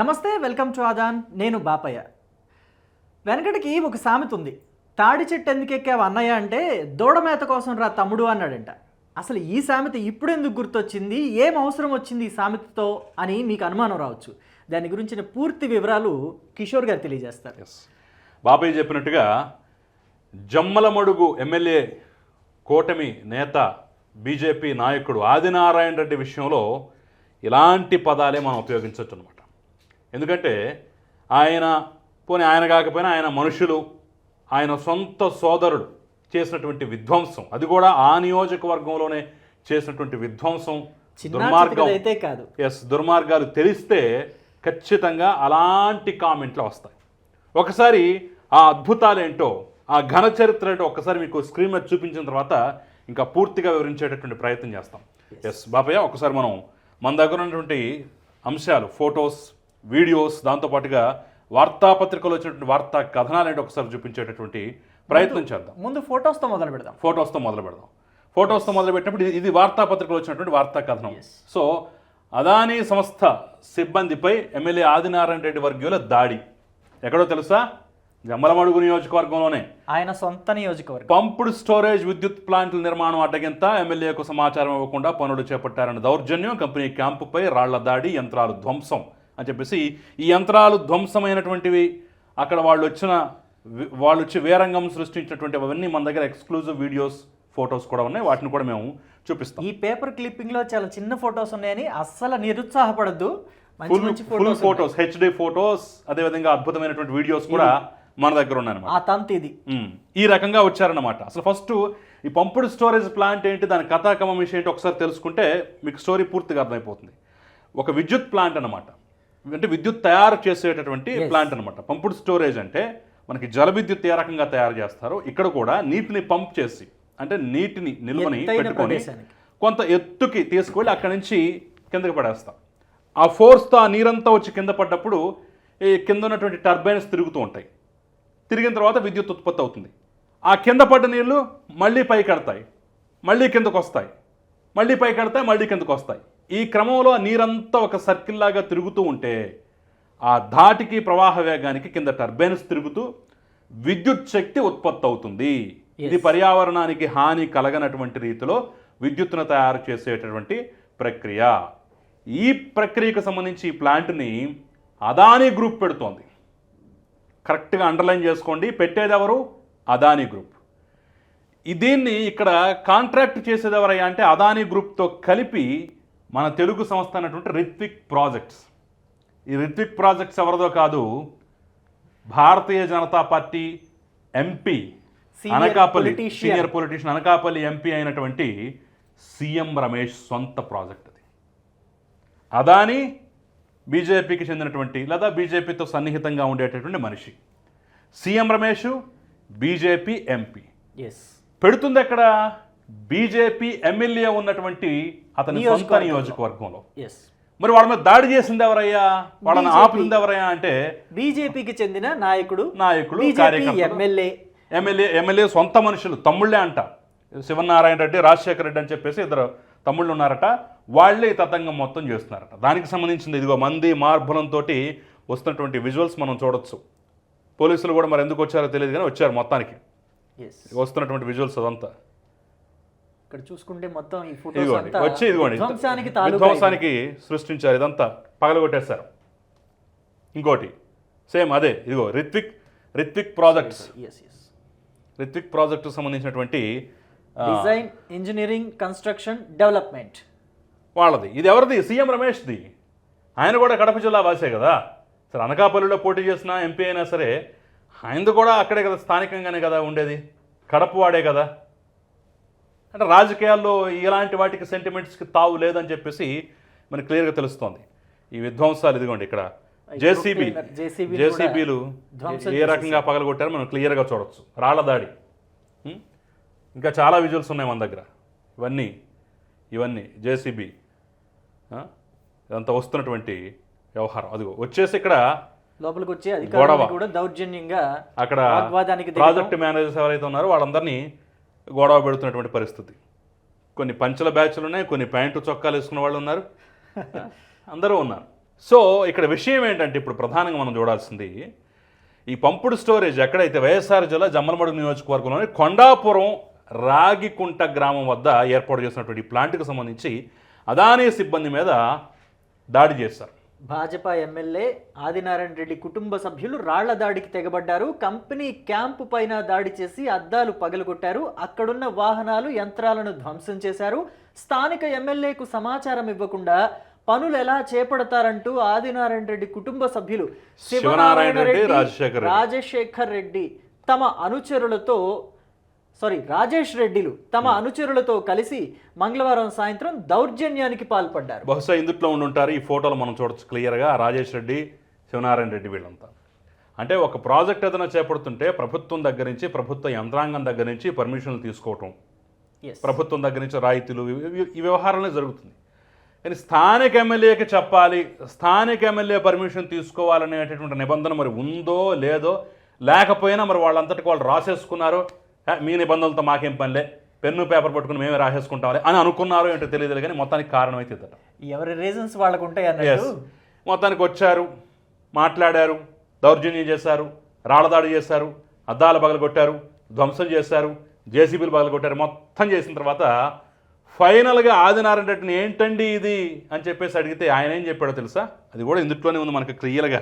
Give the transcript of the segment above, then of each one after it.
నమస్తే welcome to Aadan. నేను బాపయ్య. వెనకటికి ఒక సామెత ఉంది. తాడి చెట్టు ఎందుకు ఎక్కావు అన్నయ్య అంటే దూడ మేత కోసం రా తమ్ముడు అన్నాడంట. అసలు ఈ సామెత ఇప్పుడు ఎందుకు గుర్తొచ్చింది? ఏం అవసరం వచ్చింది ఈ సామెతతో అని మీకు అనుమానం రావచ్చు. దాని గురించిన పూర్తి వివరాలు కిషోర్ గారు తెలియజేస్తారు. బాపయ్య బాబాయ్ చెప్పినట్టుగా జమ్మలమడుగు ఎమ్మెల్యే కూటమి నేత బీజేపీ నాయకుడు ఆదినారాయణ రెడ్డి విషయంలో ఇలాంటి పదాలే మనం ఉపయోగించవచ్చు అనమాట ఎందుకంటే ఆయన పోనీ ఆయన కాకపోయినా ఆయన మనుషులు ఆయన సొంత సోదరుడు చేసినటువంటి విధ్వంసం. అది కూడా ఆ నియోజకవర్గంలోనే చేసినటువంటి విధ్వంసం దుర్మార్గం. అయితే కాదు. ఎస్ దుర్మార్గాలు తెలిస్తే ఖచ్చితంగా అలాంటి కామెంట్లు వస్తాయి. ఒకసారి ఆ అద్భుతాలు ఏంటో ఆ ఘన చరిత్ర ఏంటో ఒకసారి మీకు స్క్రీన్ మీద చూపించిన తర్వాత ఇంకా పూర్తిగా వివరించేటటువంటి ప్రయత్నం చేస్తాం. ఎస్ బాపయ్య ఒకసారి మనం మన దగ్గర ఉన్నటువంటి అంశాలు ఫొటోస్ వీడియోస్ దాంతోపాటుగా వార్తాపత్రికలో వచ్చినటువంటి వార్తా కథనాలు ఒకసారి చూపించేటటువంటి ప్రయత్నం చేద్దాం. ముందు ఫొటోస్తో మొదలు పెడదాం. ఫొటోస్తో మొదలు పెడదాం. ఫొటోస్తో మొదలు పెట్టినప్పుడు ఇది- ఇది వార్తాపత్రికలో వచ్చినటువంటి వార్తా కథనం. సో అదానీ సంస్థ సిబ్బందిపై ఎమ్మెల్యే ఆదినారాయణ రెడ్డి వర్గీయుల దాడి. ఎక్కడో తెలుసా? జమ్మలమడుగు నియోజకవర్గంలోనే. ఆయన సొంత నియోజకవర్గం. పంపుడు స్టోరేజ్ విద్యుత్ ప్లాంట్ల నిర్మాణం అడ్డగింత ఎమ్మెల్యేకు సమాచారం ఇవ్వకుండా పనులు చేపట్టారన్న దౌర్జన్యం కంపెనీ క్యాంపుపై రాళ్ళ దాడి యంత్రాలు ధ్వంసం. అని చెప్పేసి ఈ యంత్రాలు ధ్వంసమైనటువంటివి అక్కడ వాళ్ళు వచ్చిన వాళ్ళు వచ్చి వేరంగం సృష్టించినటువంటి అవన్నీ మన దగ్గర ఎక్స్క్లూజివ్ వీడియోస్ ఫొటోస్ కూడా ఉన్నాయి. వాటిని కూడా మేము చూపిస్తాం. ఈ పేపర్ క్లిప్పింగ్లో చాలా చిన్న ఫొటోస్ ఉన్నాయని అస్సలు నిరుత్సాహపడద్దు. Full full photos HD photos అదేవిధంగా అద్భుతమైనటువంటి వీడియోస్ కూడా మన దగ్గర ఉన్నాయన్నమాట. ఆ తంతు ఇది. ఈ రకంగా వచ్చారన్నమాట. అసలు ఫస్ట్ ఈ పంపుడు స్టోరేజ్ ప్లాంట్ ఏంటి దాని కథాకమం విషయం ఏంటి ఒకసారి తెలుసుకుంటే మీకు స్టోరీ పూర్తిగా అర్థమైపోతుంది. ఒక విద్యుత్ ప్లాంట్ అన్నమాట. అంటే విద్యుత్ తయారు చేసేటటువంటి ప్లాంట్ అన్నమాట. పంపుడు స్టోరేజ్ అంటే మనకి జల విద్యుత్ ఏ రకంగా తయారు చేస్తారో ఇక్కడ కూడా నీటిని పంప్ చేసి అంటే నీటిని నిల్వని పెట్టుకొని. కొంత ఎత్తుకి తీసుకువెళ్ళి అక్కడి నుంచి కిందకి పడేస్తాం. ఆ ఫోర్స్తో ఆ నీరంతా వచ్చి కింద పడ్డప్పుడు ఈ కింద ఉన్నటువంటి టర్బైన్స్ తిరుగుతూ ఉంటాయి. తిరిగిన తర్వాత విద్యుత్ ఉత్పత్తి అవుతుంది. ఆ కింద పడ్డ నీళ్ళు మళ్ళీ పైకి కడతాయి మళ్ళీ కిందకు వస్తాయి. మళ్ళీ పైకి కడతాయి మళ్ళీ కిందకు వస్తాయి. ఈ క్రమంలో నీరంతా ఒక సర్కిల్ లాగా తిరుగుతూ ఉంటే ఆ ధాటికి ప్రవాహ వేగానికి కింద టర్బైన్స్ తిరుగుతూ విద్యుత్ శక్తి ఉత్పత్తి అవుతుంది ఇది పర్యావరణానికి హాని కలగనటువంటి రీతిలో విద్యుత్తును తయారు చేసేటటువంటి ప్రక్రియ. ఈ ప్రక్రియకు సంబంధించి ఈ ప్లాంట్ని అదానీ గ్రూప్ పెడుతోంది. కరెక్ట్గా అండర్లైన్ చేసుకోండి. పెట్టేది ఎవరు అదానీ గ్రూప్. దీన్ని ఇక్కడ కాంట్రాక్ట్ చేసేది ఎవరయ్యా అంటే అదానీ గ్రూప్తో కలిపి మన తెలుగు సంస్థ అన్నటువంటి రిత్విక్ ప్రాజెక్ట్స్. ఈ రిత్విక్ ప్రాజెక్ట్స్ ఎవరిదో కాదు Bharatiya Janata party MP Anakapalli. Senior politician Anakapalli MP అయినటువంటి సీఎం రమేష్ సొంత ప్రాజెక్ట్ అది. అదాని బీజేపీకి చెందినటువంటి లేదా బీజేపీతో సన్నిహితంగా ఉండేటటువంటి మనిషి. CM Ramesh BJP MP. Yes పెడుతుంది ఎక్కడ? బీజేపీ ఎమ్మెల్యే ఉన్నటువంటి అతని సొంత నియోజకవర్గంలో. మరి వాళ్ళ మీద దాడి చేసింది ఎవరయ్యా? వాళ్ళని. ఆపుతుంది ఎవరయ్యా అంటే బీజేపీకి చెందిన నాయకుడు కార్యకర్తలు. ఎమ్మెల్యే. ఎమ్మెల్యే ఎమ్మెల్యే సొంత మనుషులు తమ్ముళ్ళే అంట. శివనారాయణ రెడ్డి రాజశేఖర రెడ్డి అని చెప్పేసి ఇద్దరు తమ్ముళ్ళు ఉన్నారట. వాళ్ళే ఈ తతంగం మొత్తం చేస్తున్నారట. దానికి సంబంధించింది ఇదిగో మంది మార్బలంతో వస్తున్నటువంటి విజువల్స్ మనం చూడొచ్చు. పోలీసులు కూడా మరి ఎందుకు వచ్చారో తెలియదు కానీ వచ్చారు మొత్తానికి. వస్తున్నటువంటి విజువల్స్ అదంతా. ఇక్కడ చూసుకుంటే మొత్తం ఈ ఫోటోస్ అంతా వచ్చి ఇదిగోండి. విధ్వంసానికి తాలూకా విధ్వంసానికి సృష్టించారు ఇదంతా. పగలగొట్టేశారు ఇంకోటి సేమ్ అదే ఇదిగో రిత్విక్ రిత్విక్ ప్రాజెక్ట్స్. రిత్విక్ ప్రాజెక్టు సంబంధించినటువంటి డిజైన్ ఇంజనీరింగ్ కన్స్ట్రక్షన్ డెవలప్మెంట్ వాళ్ళది. ఇది ఎవరిది? సీఎం రమేష్ది. ఆయన కూడా కడప జిల్లా వాసే కదా. సరే అనకాపల్లిలో పోటీ చేసిన ఎంపీ అయినా సరే ఆయనది కూడా అక్కడే కదా స్థానికంగానే కదా ఉండేది. కడప వాడే కదా. అంటే రాజకీయాల్లో ఇలాంటి వాటికి సెంటిమెంట్స్కి తావు లేదని చెప్పేసి మనకి క్లియర్గా తెలుస్తోంది. ఈ విధ్వంసాలు ఇదిగోండి ఇక్కడ. జేసీబీ జేసీబీలు ఏ రకంగా పగలగొట్టారో మనం క్లియర్గా చూడొచ్చు. రాళ్ళ దాడి? ఇంకా చాలా విజువల్స్ ఉన్నాయి మన దగ్గర. ఇవన్నీ ఇవన్నీ జేసీబీ ఇదంతా వస్తున్నటువంటి వ్యవహారం. అదిగో వచ్చేసి ఇక్కడ లోపలికి వచ్చి. అధికారులు కూడా దౌర్జన్యంగా అక్కడ. ప్రాజెక్ట్ మేనేజర్స్ ఎవరైతే ఉన్నారో వాళ్ళందరినీ గొడవ పెడుతున్నటువంటి పరిస్థితి. కొన్ని పంచల బ్యాచ్లు ఉన్నాయి కొన్ని ప్యాంటు చొక్కాలు వేసుకున్న వాళ్ళు ఉన్నారు. అందరూ ఉన్నారు. సో ఇక్కడ విషయం ఏంటంటే ఇప్పుడు ప్రధానంగా మనం చూడాల్సింది ఈ పంపుడు స్టోరేజ్ ఎక్కడైతే వైఎస్ఆర్ జిల్లా జమ్మలమడుగు నియోజకవర్గంలోని కొండాపురం రాగికుంట గ్రామం వద్ద ఏర్పాటు చేసినటువంటి ప్లాంట్కి సంబంధించి అదానీ సిబ్బంది మీద దాడి చేశారు. భాజపా ఎమ్మెల్యే ఆదినారాయణ రెడ్డి కుటుంబ సభ్యులు రాళ్ళ దాడికి తెగబడ్డారు. కంపెనీ క్యాంపు పైన దాడి చేసి అద్దాలు పగలగొట్టారు. అక్కడున్న వాహనాలు యంత్రాలను ధ్వంసం చేశారు. స్థానిక ఎమ్మెల్యేకు సమాచారం ఇవ్వకుండా పనులు ఎలా చేపడతారంటూ ఆదినారాయణ రెడ్డి కుటుంబ సభ్యులు శివనారాయణ రెడ్డి, రాజశేఖర్ రెడ్డి. రాజశేఖర్ రెడ్డి తమ అనుచరులతో సారీ రాజేష్ రెడ్డిలు తమ అనుచరులతో కలిసి మంగళవారం సాయంత్రం దౌర్జన్యానికి పాల్పడ్డారు. బహుశా ఇందుట్లో ఉండి ఉంటారు. ఈ ఫోటోలు మనం చూడొచ్చు క్లియర్గా రాజేష్ రెడ్డి శివనారాయణ రెడ్డి వీళ్ళంతా. అంటే ఒక ప్రాజెక్ట్ ఏదైనా చేపడుతుంటే ప్రభుత్వం దగ్గర నుంచి ప్రభుత్వ యంత్రాంగం దగ్గర నుంచి పర్మిషన్లు తీసుకోవటం. ప్రభుత్వం దగ్గర నుంచి రాయితీలు ఈ వ్యవహారంలో జరుగుతుంది. కానీ స్థానిక ఎమ్మెల్యేకి చెప్పాలి స్థానిక ఎమ్మెల్యే పర్మిషన్ తీసుకోవాలనేటటువంటి నిబంధన మరి ఉందో లేదో లేకపోయినా మరి వాళ్ళంతటికి వాళ్ళు రాసేసుకున్నారు. "హే, మీ నిబంధనలతో మాకేం పనిలే? పెన్ను పేపర్ పట్టుకుని మేమే రాసేసుకుంటామని అని అనుకున్నారో ఏంటో తెలియదు కానీ మొత్తానికి కారణం అయితే ఇదట ఎవరి రీజన్స్ వాళ్ళకు ఉంటాయి మొత్తానికి వచ్చారు మాట్లాడారు దౌర్జన్యం చేశారు రాళ్ళదాడి చేశారు అద్దాలు పగలగొట్టారు ధ్వంసం చేశారు జేసీబీలు పగలగొట్టారు మొత్తం చేసిన తర్వాత ఫైనల్గా ఆదినారాయణ రెడ్డిని ఏంటండి ఇది అని చెప్పేసి అడిగితే ఆయన ఏం చెప్పాడో తెలుసా? అది కూడా ఇందుట్లోనే ఉంది మనకు క్లియర్గా?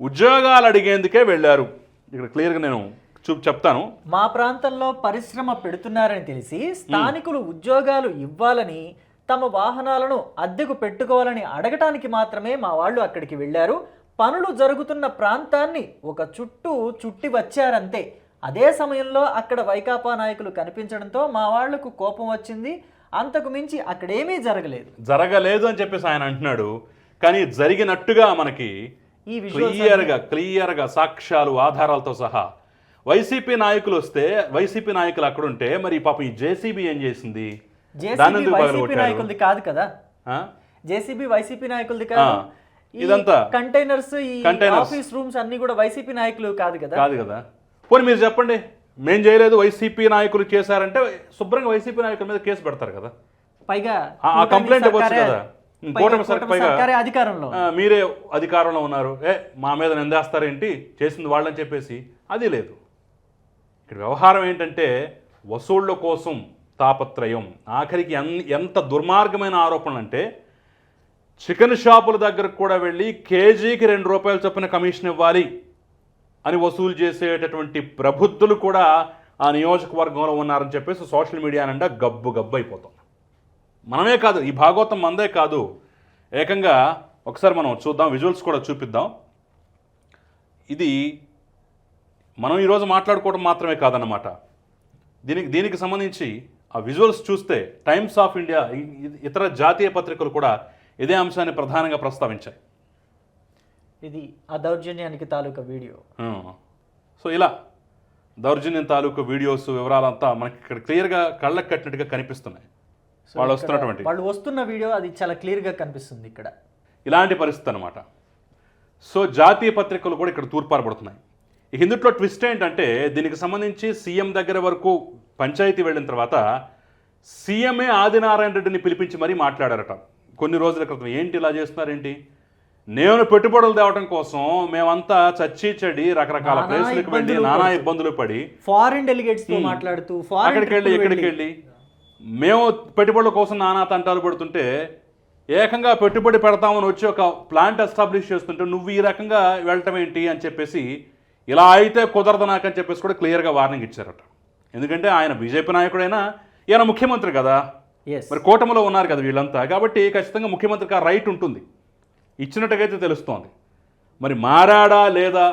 ఉద్యోగాలు అడిగేందుకే వెళ్ళారు. ఇక్కడ క్లియర్గా నేను చూపు చెప్తాను. మా ప్రాంతంలో పరిశ్రమ పెడుతున్నారని తెలిసి స్థానికులు ఉద్యోగాలు ఇవ్వాలని తమ వాహనాలను అద్దెకు పెట్టుకోవాలని అడగటానికి మాత్రమే మా వాళ్ళు అక్కడికి వెళ్ళారు. పనులు జరుగుతున్న ప్రాంతాన్ని ఒక చుట్టూ చుట్టి వచ్చారంతే. అదే సమయంలో అక్కడ వైకాపా నాయకులు కనిపించడంతో మా వాళ్ళకు కోపం వచ్చింది. అంతకు మించి అక్కడేమీ జరగలేదు. జరగలేదు అని చెప్పేసి ఆయన అంటున్నాడు. కానీ జరిగినట్టుగా మనకి ఈ క్లియర్గా క్లియర్గా సాక్ష్యాలు ఆధారాలతో సహా వైసీపీ నాయకులు వస్తే వైసీపీ నాయకులు అక్కడ ఉంటే మరి పాపం ఈ జేసీబీ ఏం చేసింది? వైసీపీ? నాయకులది కాదు కదా? జేసీబీ వైసీపీ నాయకులది కాదు. ఇదంతా కంటైనర్స్ ఈ. ఆఫీస్ రూమ్స్ అన్ని కూడా వైసీపీ నాయకులు కాదు కదా. కాదు కదా. పోనీ మీరు చెప్పండి మేం చేయలేదు వైసీపీ నాయకులు చేశారంటే శుభ్రంగా వైసీపీ నాయకుల మీద కేసు పెడతారు కదా. పైగా ఆ- complaint ఇవ్వచ్చు కదా. కూటమి పైగా- అధికారంలో. మీరే అధికారంలో ఉన్నారు. ఏ మా మీద నిందేస్తారేంటి? చేసింది వాళ్ళని చెప్పేసి అది లేదు. ఇక్కడ వ్యవహారం ఏంటంటే వసూళ్ళ కోసం తాపత్రయం. ఆఖరికి ఎన్ ఎంత దుర్మార్గమైన ఆరోపణలు అంటే చికెన్ షాపుల దగ్గరకు కూడా వెళ్ళి కేజీకి రెండు రూపాయలు చొప్పున కమిషన్ ఇవ్వాలి అని వసూలు చేసేటటువంటి ప్రబుద్ధులు కూడా ఆ నియోజకవర్గంలో ఉన్నారని చెప్పేసి సోషల్ మీడియా నిండా గబ్బు గబ్బు అయిపోతుంది మనమే కాదు ఈ భాగవతం మందే కాదు. ఏకంగా ఒకసారి మనం చూద్దాం విజువల్స్ కూడా చూపిద్దాం. ఇది మనం ఈరోజు మాట్లాడుకోవడం మాత్రమే కాదన్నమాట. దీనికి దీనికి సంబంధించి ఆ విజువల్స్ చూస్తే టైమ్స్ ఆఫ్ ఇండియా ఇతర జాతీయ పత్రికలు కూడా ఇదే అంశాన్ని ప్రధానంగా ప్రస్తావించాయి. ఇది ఆ దౌర్జన్యానికి తాలూకా వీడియో. సో ఇలా దౌర్జన్యం తాలూకు వీడియోస్ వివరాలంతా మనకి ఇక్కడ క్లియర్గా కళ్ళకు కట్టినట్టుగా కనిపిస్తున్నాయి. వాళ్ళు వస్తున్నటువంటి వాళ్ళు వస్తున్న వీడియో అది చాలా క్లియర్గా కనిపిస్తుంది ఇక్కడ. ఇలాంటి పరిస్థితి అనమాట సో జాతీయ పత్రికలు కూడా ఇక్కడ తూర్పారబడుతున్నాయి. ఈ ఇందుట్లో ట్విస్ట్ ఏంటంటే దీనికి సంబంధించి సీఎం దగ్గర వరకు పంచాయతీ వెళ్ళిన తర్వాత సీఎంఏ ఆదినారాయణ రెడ్డిని పిలిపించి మరీ మాట్లాడారట. కొన్ని రోజుల క్రితం ఏంటి ఇలా చేస్తున్నారేంటి? నేను పెట్టుబడులు తేవడం కోసం మేమంతా చచ్చి చెడి రకరకాల ప్లేసులకు వెళ్ళి నానా. ఇబ్బందులు పడి ఫారిన్ డెలిగేట్స్ మాట్లాడుతూ అక్కడికి వెళ్ళి ఎక్కడికి వెళ్ళి? మేము పెట్టుబడుల కోసం నానా తంటాలు పడుతుంటే ఏకంగా పెట్టుబడి పెడతామని వచ్చి ఒక ప్లాంట్ ఎస్టాబ్లిష్ చేస్తుంటే నువ్వు ఈ రకంగా వెళ్ళటం ఏంటి అని చెప్పేసి ఇలా అయితే కుదరదు నాకని చెప్పేసి కూడా క్లియర్గా వార్నింగ్ ఇచ్చారట. ఎందుకంటే ఆయన బీజేపీ నాయకుడైనా ఈయన ముఖ్యమంత్రి కదా. మరి కూటమిలో ఉన్నారు కదా వీళ్ళంతా. కాబట్టి ఖచ్చితంగా ముఖ్యమంత్రికి ఆ రైట్ ఉంటుంది. ఇచ్చినట్టుగైతే తెలుస్తోంది. మరి మారాడా లేదా?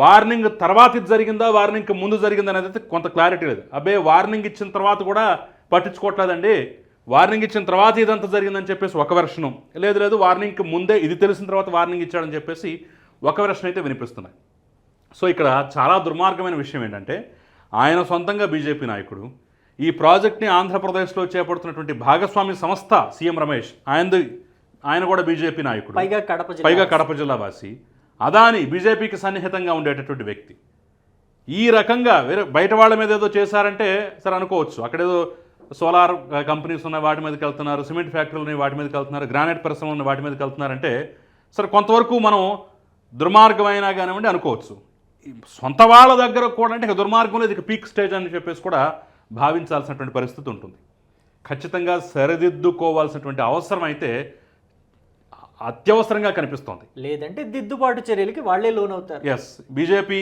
వార్నింగ్ తర్వాత ఇది జరిగిందా? వార్నింగ్ ముందు జరిగిందా అనేది అయితే కొంత క్లారిటీ లేదు. అబ్బే వార్నింగ్ ఇచ్చిన తర్వాత కూడా పట్టించుకోవట్లేదండి. వార్నింగ్ ఇచ్చిన తర్వాత ఇదంతా జరిగిందని చెప్పేసి ఒక వెర్షను. లేదు లేదు వార్నింగ్కి ముందే ఇది తెలిసిన తర్వాత వార్నింగ్ ఇచ్చాడని చెప్పేసి ఒక వెర్షన్ అయితే వినిపిస్తున్నాయి. సో ఇక్కడ చాలా దుర్మార్గమైన విషయం ఏంటంటే ఆయన సొంతంగా బీజేపీ నాయకుడు ఈ ప్రాజెక్ట్ని ఆంధ్రప్రదేశ్లో చేపడుతున్నటువంటి భాగస్వామి సంస్థ సీఎం రమేష్ ఆయనది ఆయన కూడా బీజేపీ నాయకుడు పైగా కడప జిల్లా పైగా కడప జిల్లా వాసి. అదాని బీజేపీకి సన్నిహితంగా ఉండేటటువంటి వ్యక్తి. ఈ రకంగా వేరే బయట వాళ్ళ మీద ఏదో చేశారంటే సరే అనుకోవచ్చు. అక్కడేదో సోలార్ కంపెనీస్ ఉన్న వాటి మీదకి వెళ్తున్నారు సిమెంట్ ఫ్యాక్టరీలు ఉన్నాయి వాటి మీదకి వెళ్తున్నారు గ్రానైట్ పరిశ్రమలు ఉన్న వాటి మీదకి వెళ్తున్నారంటే సరే కొంతవరకు మనం దుర్మార్గమైనా కానివ్వండి అనుకోవచ్చు. సొంత వాళ్ళ దగ్గర కూడా అంటే ఇక దుర్మార్గంలో ఇది పీక్ స్టేజ్ అని చెప్పేసి కూడా భావించాల్సినటువంటి పరిస్థితి ఉంటుంది. ఖచ్చితంగా సరిదిద్దుకోవాల్సినటువంటి అవసరం అయితే అత్యవసరంగా కనిపిస్తోంది. లేదంటే దిద్దుబాటు చర్యలకి వాళ్ళే లోన్ అవుతారు ఎస్ బీజేపీ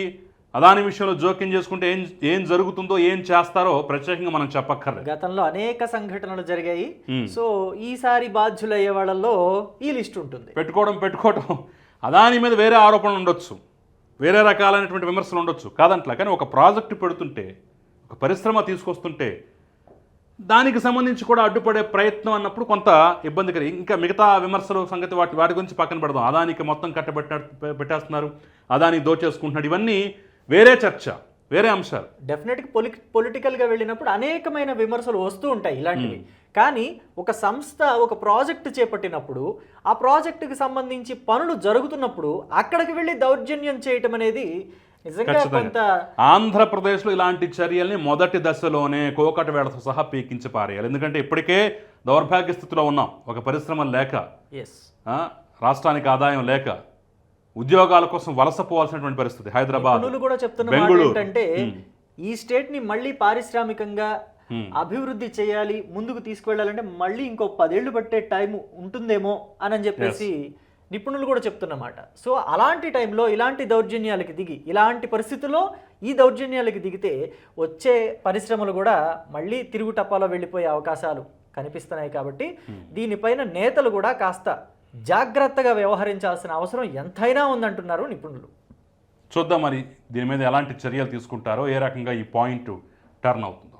అదాని విషయంలో జోక్యం చేసుకుంటే ఏం ఏం జరుగుతుందో ఏం చేస్తారో ప్రత్యేకంగా మనం చెప్పక్కర్లేదు. గతంలో అనేక సంఘటనలు జరిగాయి. Hmm. సో ఈసారి బాధ్యులయ్యే వాళ్ళల్లో ఈ లిస్ట్ ఉంటుంది. పెట్టుకోవడం పెట్టుకోవడం అదాని మీద వేరే ఆరోపణలు ఉండొచ్చు. వేరే రకాలైనటువంటి విమర్శలు ఉండొచ్చు కాదంట్లా. కానీ ఒక ప్రాజెక్టు పెడుతుంటే ఒక పరిశ్రమ తీసుకొస్తుంటే దానికి సంబంధించి కూడా అడ్డుపడే ప్రయత్నం అన్నప్పుడు కొంత ఇబ్బందికరి. ఇంకా మిగతా విమర్శలు సంగతి వాటి వాటి గురించి పక్కన పెడదాం. అదానికి మొత్తం కట్టబెట్ట పెట్టేస్తున్నారు. అదాని దోచేసుకుంటున్నాడు. ఇవన్నీ వేరే చర్చ వేరే అంశాలు. డెఫినెట్గా పొలి పొలిటికల్గా వెళ్ళినప్పుడు అనేకమైన విమర్శలు వస్తూ ఉంటాయి ఇలాంటివి. కానీ ఒక సంస్థ ఒక ప్రాజెక్ట్ చేపట్టినప్పుడు ఆ ప్రాజెక్టుకి సంబంధించి పనులు జరుగుతున్నప్పుడు అక్కడికి వెళ్ళి దౌర్జన్యం చేయటం అనేది నిజంగా కొంత ఖచ్చితంగా ఆంధ్రప్రదేశ్లో ఇలాంటి చర్యల్ని మొదటి దశలోనే కోకట వేళతో సహా పీకించి పారేయాలి ఎందుకంటే ఇప్పటికే దౌర్భాగ్య స్థితిలో ఉన్నాం ఒక పరిశ్రమ లేక రాష్ట్రానికి ఆదాయం లేక ఉద్యోగాల కోసం వలసపోవాల్సినటువంటి పరిస్థితి హైదరాబాద్ కూడా చెప్తున్న మాట బెంగళూరు ఏంటంటే. ఈ స్టేట్ని మళ్ళీ పారిశ్రామికంగా. అభివృద్ధి చేయాలి ముందుకు తీసుకువెళ్ళాలంటే మళ్ళీ ఇంకో పదేళ్ళు పట్టే టైం ఉంటుందేమో అని అని చెప్పేసి నిపుణులు కూడా చెప్తున్నమాట. సో అలాంటి టైంలో ఇలాంటి దౌర్జన్యాలకి దిగి ఇలాంటి పరిస్థితుల్లో ఈ దౌర్జన్యాలకి దిగితే వచ్చే పరిశ్రమలు కూడా మళ్ళీ తిరుగు టప్పాలో వెళ్ళిపోయే అవకాశాలు కనిపిస్తున్నాయి కాబట్టి దీనిపైన నేతలు కూడా కాస్త జాగ్రత్తగా వ్యవహరించాల్సిన అవసరం ఎంతైనా ఉందంటున్నారు నిపుణులు. చూద్దాం మరి దీని మీద ఎలాంటి చర్యలు తీసుకుంటారో ఏ రకంగా ఈ పాయింట్ టర్న్ అవుతుంది?